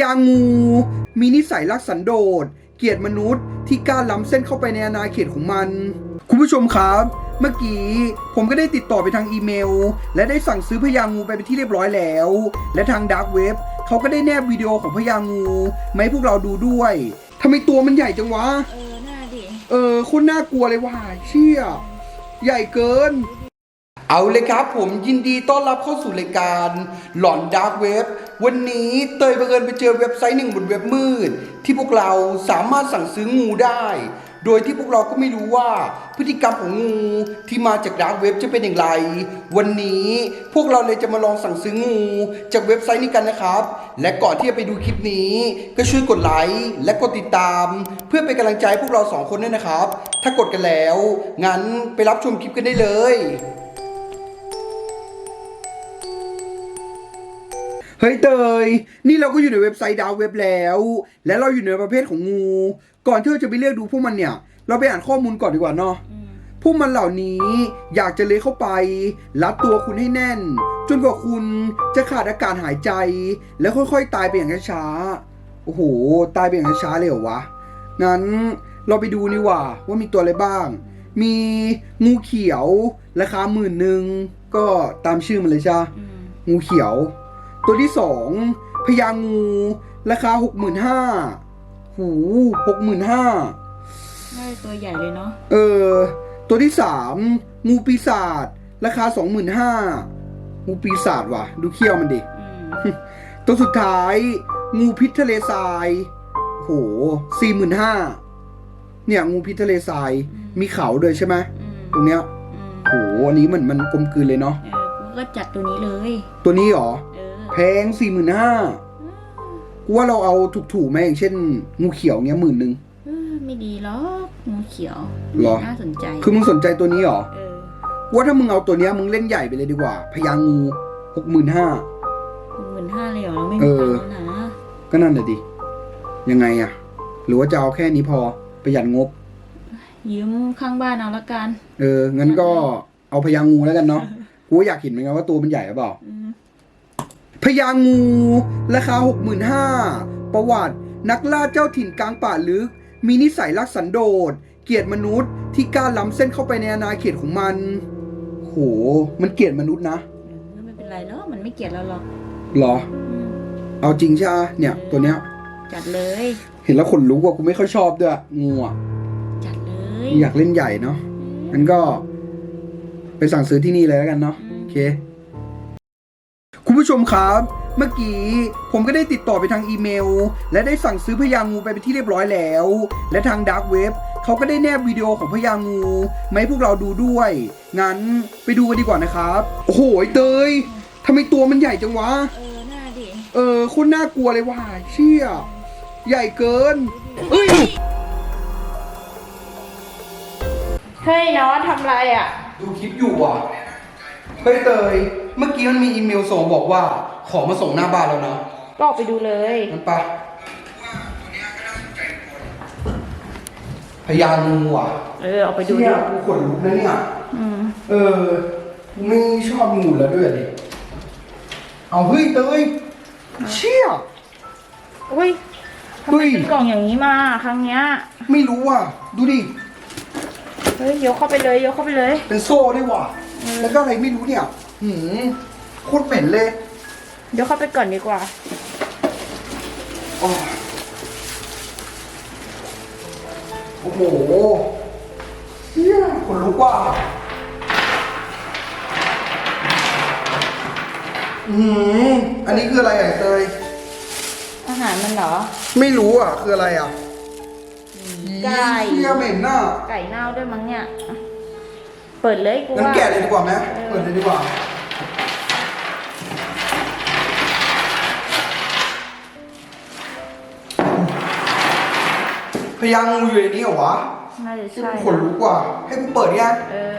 ญางู มีนิสัยรักสันโดษ เกลียดมนุษย์ที่กล้าล้ำเส้นเข้าไปในอาณาเขตของมัน คุณผู้ชมครับ เมื่อกี้ผมก็ได้ติดต่อไปทางอีเมล และได้สั่งซื้อพญางูไปเป็นที่เรียบร้อยแล้ว และทางดาร์กเว็บเขาก็ได้แนบวิดีโอของพญางูมาให้พวกเราดูด้วยทำไมตัวมันใหญ่จังวะ เออหน้าดิ เออโคนน่ากลัวเลยว่ะเชี่ย ใหญ่เกิน เอาเลยครับผมยินดีต้อนรับเข้าสู่รายการหลอนดาร์กเว็บวันนี้เตยบังเอิญไปเจอเว็บไซต์หนึ่งบนเว็บมืด ที่พวกเราสามารถสั่งซื้องูได้ โดยที่พวกเราก็ไม่รู้ว่าพฤติกรรมของงูที่มาจากดาร์กเว็บจะเป็นอย่างไร วันนี้พวกเราเลยจะมาลองสั่งซื้องูจากเว็บไซต์นี้กันนะครับ และก่อนที่จะไปดูคลิปนี้ ก็ช่วยกดไลค์และกดติดตาม เพื่อเป็นกำลังใจพวกเราสองคนด้วยนะครับ ถ้ากดกันแล้วงั้นไปรับชมคลิปกันได้เลย เฮ้ยเตย นี่เราก็อยู่ในเว็บไซต์ดาวเว็บแล้ว และเราอยู่ในประเภทของงู ก่อนที่เราจะไปเลือกดูพวกมันเนี่ย เราไปอ่านข้อมูลก่อนดีกว่าเนาะอืมพวกมันเหล่านี้อยากจะเลื้อยเข้าไป รัดตัวคุณให้แน่น จนกว่าคุณจะขาดอากาศหายใจ แล้วค่อยๆ ตายไปอย่างช้าๆ โอ้โห ตายไปอย่างช้าๆเลยเหรอวะงั้นเราไปดูนี่ว่าว่ามีตัวอะไรบ้าง มีงูเขียว ราคาหมื่นหนึ่งก็ตามชื่อมันเลยใช่ปะอืมงูเขียว ตัวที่สองพญางูราคาหกหมื่นห้าหูหกหมื่นห้าน่าจะตัวใหญ่เลยเนาะเออ ตัวที่สามงูปีศาจราคาสองหมื่นห้างูปีศาจว่ะ ดูเขี้ยวมันดิอืมตัวสุดท้าย งูพิษทะเลทราย โหสี่หมื่นห้าเนี่ยงูพิษทะเลทราย มีเขาด้วยใช่ไหมอืมตรงเนี้ยอืมโหอันนี้เหมือนมันกลมกลืนเลยเนาะเออกูก็จัดตัวนี้เลย ตัวนี้เหรอเออ แพงสี่หมื่นห้ากูว่าเราเอาถูกๆไหมอย่างเช่นงูเขียวเงี้ยหมื่นหนึ่งเออไม่ดีหรอกงูเขียวเหรอน่าสนใจ คือมึงสนใจตัวนี้เหรอเออกูว่าถ้ามึงเอาตัวเนี้ยมึงเล่นใหญ่ไปเลยดีกว่าพญางูหกหมื่นห้าหมื่นห้าเลยเหรอเราไม่เอมีอตังค์แล้วนะก็นั่นแหละดิยังไงอะหรือว่าจะเอาแค่นี้พอประหยัดงบ ยืมข้างบ้านเอาละกัน เอองั้นก็เอาพญางูแล้วกันเนาะกูก็อยากเห็นเหมือนกันว่าตัวมันใหญ่หรือเปล่าอืม พญางูราคาหกหมื่นห้าประวัติ นักล่าเจ้าถิ่นกลางป่าลึก มีนิสัยรักสันโดษ เกลียดมนุษย์ที่กล้าล้ำเส้นเข้าไปในอาณาเขตของมัน โห มันเกลียดมนุษย์นะเออไม่เป็นไรหรอกมันไม่เกลียดเราหรอกเหรอ อืมเอาจริงใช่ไหมเนี่ย ตัวเนี้ย จัดเลย เห็นแล้วขนลุกว่ากูไม่ค่อยชอบด้วยงูอะจัดเลยอยากเล่นใหญ่เนาะงั้นก็ ไปสั่งซื้อที่นี่เลยแล้วกันเนาะโอเคคุณ ผู้ชมครับ เมื่อกี้ผมก็ได้ติดต่อไปทางอีเมล และได้สั่งซื้อพญางูไปเป็นที่เรียบร้อยแล้ว และทางดาร์กเว็บเขาก็ได้แนบวิดีโอของพญางูมาให้พวกเราดูด้วย งั้นไปดูกันดีกว่านะครับ โอ้โหเตยทำไมตัวมันใหญ่จังวะ เออหน้าดิเออโคนน่ากลัวเลยว่ะเชี่ยใหญ่เกินเอ้ยเฮ้ยน้องทำไรอะ ดูคลิปอยู่ว่ะเฮ้ยเตย เมื่อกี้มันมีอีเมลส่งบอกว่า ของมาส่งหน้าบ้านแล้วนะก็ออกไปดูเลยมันไปะพยางูอะเออออกไปดูเชี่ดิยกูขนลุกนะเนี่ยอืมเออกูไม่ชอบงูแล้วด้วยดิเอาเฮ้ยเตยเชี่ย อุ้ยทำเฮ้ไมย เป็นกล่องอย่างนี้มาครั้งเนี้ยไม่รู้อะดูดิ เฮ้ยยกเข้าไปเลยยกเข้าไปเลย เป็นโซ่ด้วยว่ะ แล้วก็อะไรไม่รู้เนี่ย หืมโคตรเหม็นเลยยกเข้าไปก่อนดีกว่าอ๋อโอ้โหเฮียขนลุกว่ะอืมอันนี้คืออะไรอะเตย อาหารมันเหรอ ไม่รู้อะ คืออะไรอะไก่ เฮียเหม็นน่ะไก่เน่าด้วยมั้งเนี่ย เปิดเลยกูงั้นว่า แกะเลยดีกว่าไหมเออเปิดเลยดีกว่า พยางงูอยู่ในนี้เหรอวะน่าจะใช่ขนลุกว่ะให้กูเปิดยังเออ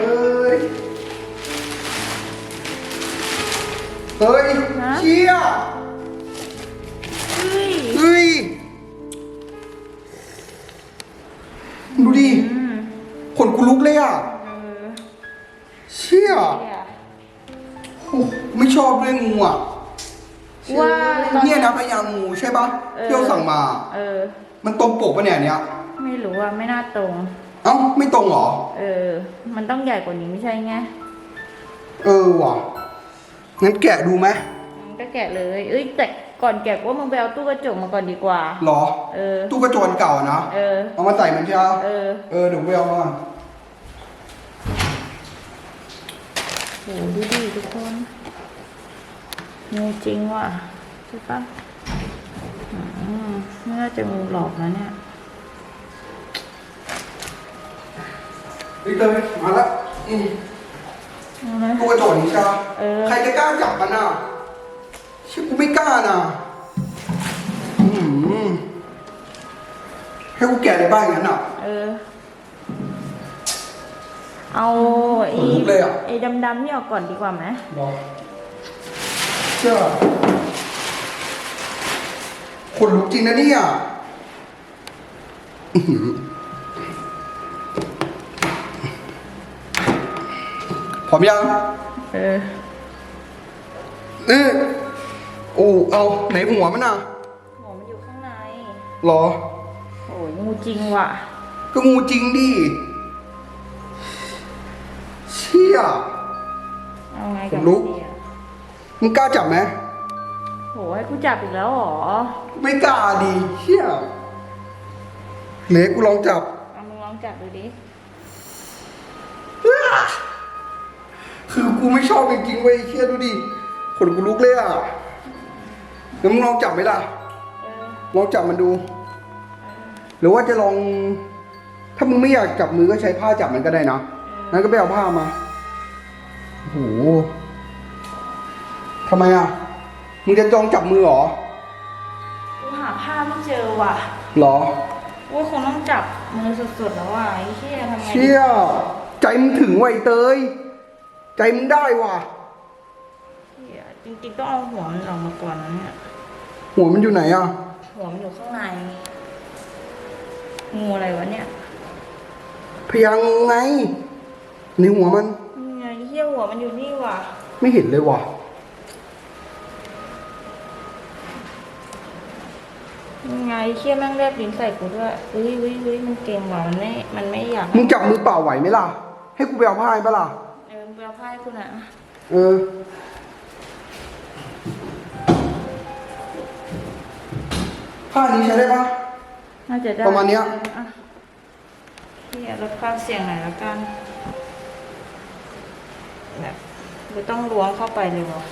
เอ้ยเฮ้ยฮะเชี่ยเฮ้ยเฮ้ยดูดิอืมขนกูลุกเลยอะเออเชี่ยเนี่ยโอ้ไม่ชอบด้วยงูอะ ว่าตอนเนี่ยนะพญางูใช่ปะเออที่เราสั่งมา เออ มันตรงปกปะเนี่ยอันเนี้ยไม่รู้ว่าไม่น่าตรง เอ้าไม่ตรงเหรอ เออ มันต้องใหญ่กว่านี้ไม่ใช่ไงเออว่ะงั้นแกะดูไหมมันก็แกะเลย เอ้ยแต่ก่อนแกะว่ามึงไปเอาตู้กระจกมาก่อนดีกว่า หรอ เออ ตู้กระจกอันเก่าอะนะ เออ เอามาใส่มันใช่ไหมเออ เออเดี๋ยวไปเอามาก่อนโหดูดิทุกคน งูจริงว่ะใช่ปะอืมไม่น่าจะงูหลอกนะเนี่ยเฮ้ยเตยมาละอืมเอาเลยตู้กระจกนี่ใช่ปะเออใครจะกล้าจับมันอะชิบกูไม่กล้านะอืมให้กูแกะในบ้านอย่างนั้นอะ เออ เอาไอ้ขนลุกเลยอะไอ้ดำๆนี่ออกก่อนดีกว่าไหมรอ เชื่อคนลุกจริงนะเนี่ยอื้อหือพร้อมยัง เออเออโอ้เอาไหนหัวมันอะหัวมันอยู่ข้างใน หรอ โอ้ยงูจริงว่ะ ก็งูจริงดิ เชี่ย เอาไงกับขนลุกมันดีอะ มึงกล้าจับไหมโหให้กูจับอีกแล้วเหรอไม่กล้าดิเชี่ยเล็กกูลองจับเอามึงลองจับดูดิคือกูไม่ชอบจริงๆเว้ยเชี่ยดูดิขนกูลุกเลยอะแล้วมึงลองจับไหมล่ะเออลองจับมันดู หรือว่าจะลอง ถ้ามึงไม่อยากจับมือก็ใช้ผ้าจับมันก็ได้นะงั้นก็ไปเอาผ้ามาโอ้โห ทำไมอะ มึงจะจองจับมือเหรอกูหาผ้าไม่เจอว่ะเหรอ ว่าคงต้องจับมือสุดๆแล้วว่ะไอ้เหี้ยทำไงดีเชี่ย ใจมึงถึงไวะไอ้เตย ใจมึงได้ว่ะเหี้ยจริงๆต้องเอาหัวมันออกมาก่อนนะเนี่ย หัวมันอยู่ไหนอะ หัวมันอยู่ข้างใน งูอะไรวะเนี่ยพยังไงในหัวมัน นี่ไงเหี้ยหัวมันอยู่นี่ว่ะ ไม่เห็นเลยว่ะ นี่ไงเหี้ยแม่งแลบลิ้นใส่กูด้วยอุ้ยอุ้ยอุ้ยมันเก่งว่ะมันไม่มันไม่อยากมึงจับมือเปล่าไหวไหมล่ะ ให้กูไปเอาผ้าให้ปะล่ะ เออมึงไปเอาผ้าให้กูนะเออ ผ้านี้ใช้ได้ปะ น่าจะได้ประมาณเนี้ย อะเหี้ยลดความเสี่ยงหน่อยละกันแบบไม่ต้องล้วงเข้าไปเลยวะ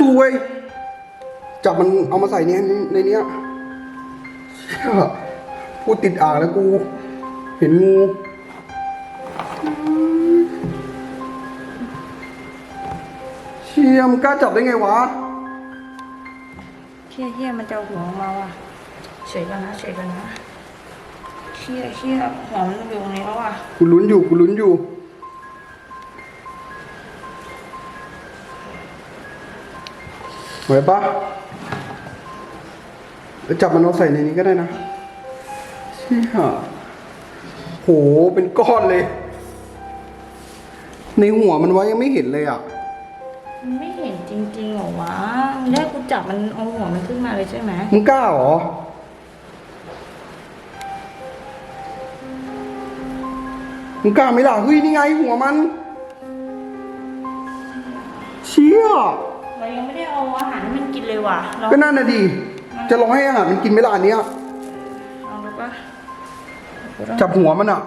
สู้ๆเว้ย จับมันเอามาใส่เนี้ยในเนี้ยเชี่ยพูดติดอ่างแล้วกู เห็นงูเชี่ยมงกล้าจับได้ไงวะเชี่ยเชี่ยมันจะเอาหัวออกมาว่ะเฉยกันนะเฉยกันนะเชี่ยเชี่ยหัวมันอยู่ตรงนี้แล้วว่ะกูลุ้นอยู่กูลุ้นอยู่ไหวปะไป จับมันเอาใส่ในนี้ก็ได้นะเชี่ยโห เป็นก้อนเลย ในหัวมันไว้ยังไม่เห็นเลยอะ มันไม่เห็นจริงๆเหรอวะมึงได้กูจับมันเอาหัวมันขึ้นมาเลยใช่ไหมมึงกล้าเหรอ มึงกล้าไหมล่ะ เฮ้ย นี่ไงหัวมัน เชี่ยเรายังไม่ได้เอาอาหารให้มันกินเลยว่ะเรา ก็นั่นน่ะดิ จะลองให้อาหารมันกินไหมล่ะอันเนี้ยลองดูปะกูต้องจับหัวมันอะ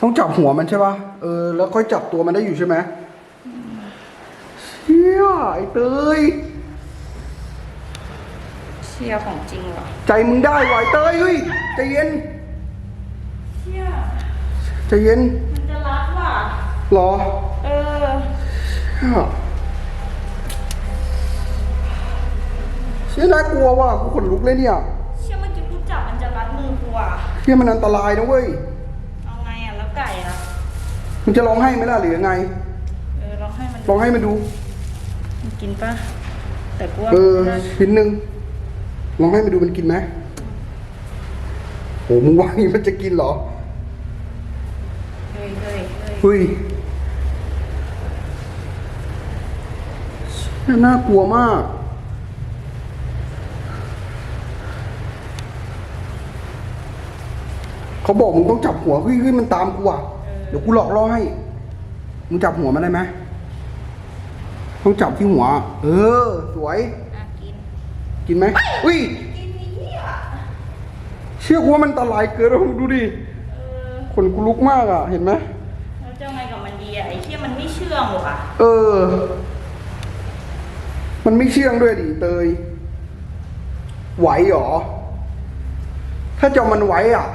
ต้องจับหัวมันใช่ป่ะเออแล้วค่อยจับตัวมันได้อยู่ใช่ไหมเชี่ยไอ้เตยเชี่ยของจริงว่ะใจมึงได้ไหวะไอ้เตยเฮ้ยใจเย็นเชี่ยใจเย็นมันจะรัดว่ะรอ เออ เชี่ย ชี่ยน่ากลัวว่ะกูขนลุกเลยเนี่ยเชี่ยเมื่อกี้กูจับมันจะรัดมือกูว่ะเชี่ยมันอันตรายนะเว้ย เอาไงอะแล้วไก่อะมึงจะร้องให้ไหมล่ะหรือยังไงเออลองให้มันลองให้มันดูมันกินปะแต่กูว่าเออมันน่าชิ้นหนึ่งลองให้มันดูมันกินไหมโหมึงว่าอย่างนี้มันจะกินเหรอเฮ้ยเฮ้ยเฮ้ยเฮ้ยน่ากลัวมาก เขาบอกมึงต้องจับหัวเฮ้ยเฮ้ยมันตามกูอะเดี๋ยวกูหลอกล่อให้มึงจับหัวมันได้ไหมต้องจับที่หัว เออ สวย อะกินกินไหมอุ้ย กินนี่อะเชื่อกูว่ามันอันตรายเกินแล้วมึงดูดิเออขนกูลุกมากอะ เห็นไหมแล้วจะไงกับมันดีอะไอ้เชี่ยมันไม่เชื่องหรอกอะเออ มันไม่เชื่องด้วยดิเตย ไหวเหรอ ถ้าจะเอามันไหวอะ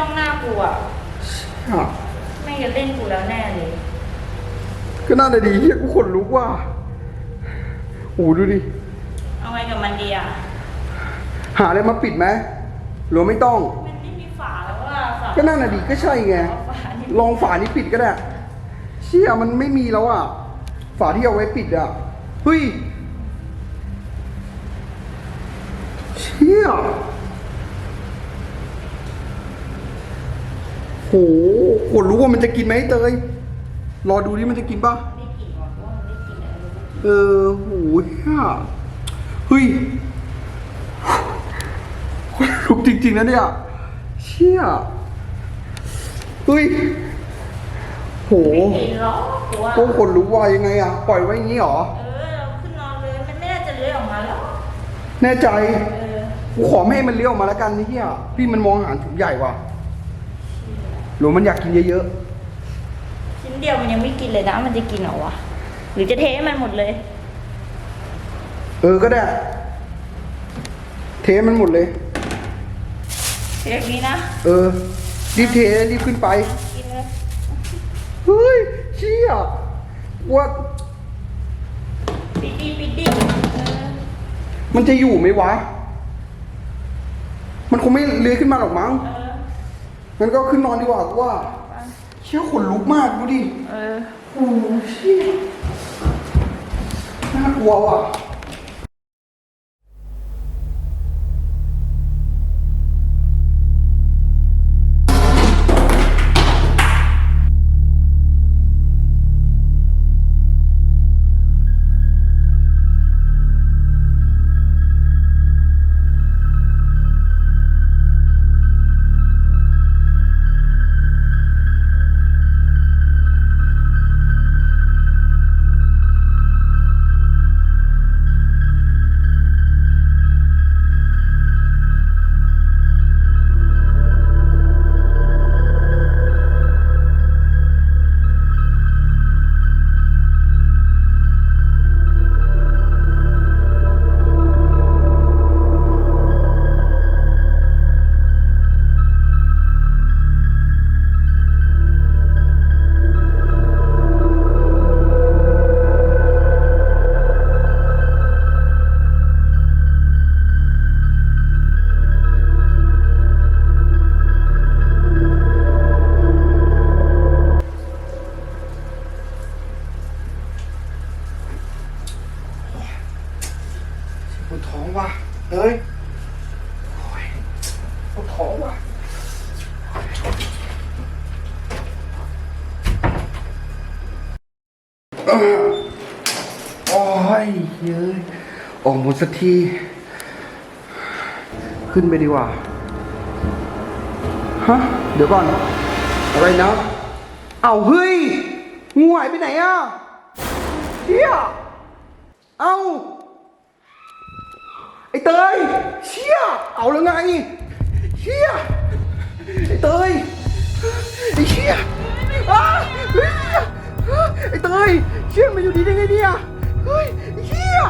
จ้องหน้ากูอะอะแม่งจะเล่นกูแล้วแน่เลย ก็น่าจะดีเฮียกูขนลุกว่ะโอ้โหดูดิ เอาไงกับมันดีอะ หาอะไรมาปิดไหมหรือไม่ต้อง มันไม่มีฝาแล้วว่าฝาก็น่าจะดีก็ใช่ไง เอาฝานี่ลองฝานี้ปิดก็ได้ เชี่ยมันไม่มีแล้วอะ ฝาที่เอาไว้ปิดอะ เฮ้ย เชี่ย โหขนลุกว่ามันจะกินไหมเตย รอดูดิมันจะกินปะได้กลิ่นว่ะเพราะว่ามันได้กลิ่นอะไรไม่รู้เออโหเหี้ยเฮ้ยขนลุกจริงๆนะเนี่ย เชี่ยเฮ้ยโหไม่กินหรอกกูว่าพวกคนรู้ว่ายังไงอะปล่อยไว้อย่างนี้เหรอ เออเราขึ้นนอนเลยมันไม่น่าจะเลื้อยออกมาแล้ว แน่ใจเออกูขอไม่ให้มันเลี้ยวออกมาแล้วกันนี่เฮียพี่มันมองอาหารถุงใหญ่ว่ะ หรือมันอยากกินเยอะชิ้นเดียวมันยังไม่กินเลยนะ มันจะกินเหรอวะ หรือจะเทให้มันหมดเลย ๆ เออก็ได้ เทมันหมดเลย เทแบบนี้นะ เออ รีบเทรีบขึ้นไป กินเลย เฮ้ยเชี่ยว่าปิดดิปิดดิเออมันจะอยู่ไหมวะ มันคงไม่เลื้อยขึ้นมาหรอกมั้ง เออ งั้นก็ขึ้นนอนดีกว่ากูว่าไปเชี่ยขนลุกมากดูดิเออโอ้โหเชี่ยน่ากลัวว่ะ เอ้ยโอ้ยปวดท้องว่ะเออโอ้ยเย้ยออกหมดสักที ขึ้นไปดีกว่า ฮะ เดี๋ยวก่อน อะไรนะ เอาเฮ้ยงูหายไปไหนอะเฮียเอา ไอ้เตย เชี่ย เอาแล้วไง เชี่ย ไอ้เตย ไอ้เชี่ยอ้าไอ้เตย เชี่ยมาอยู่ดีได้ไงเนี่ย เฮ้ยเชี่ย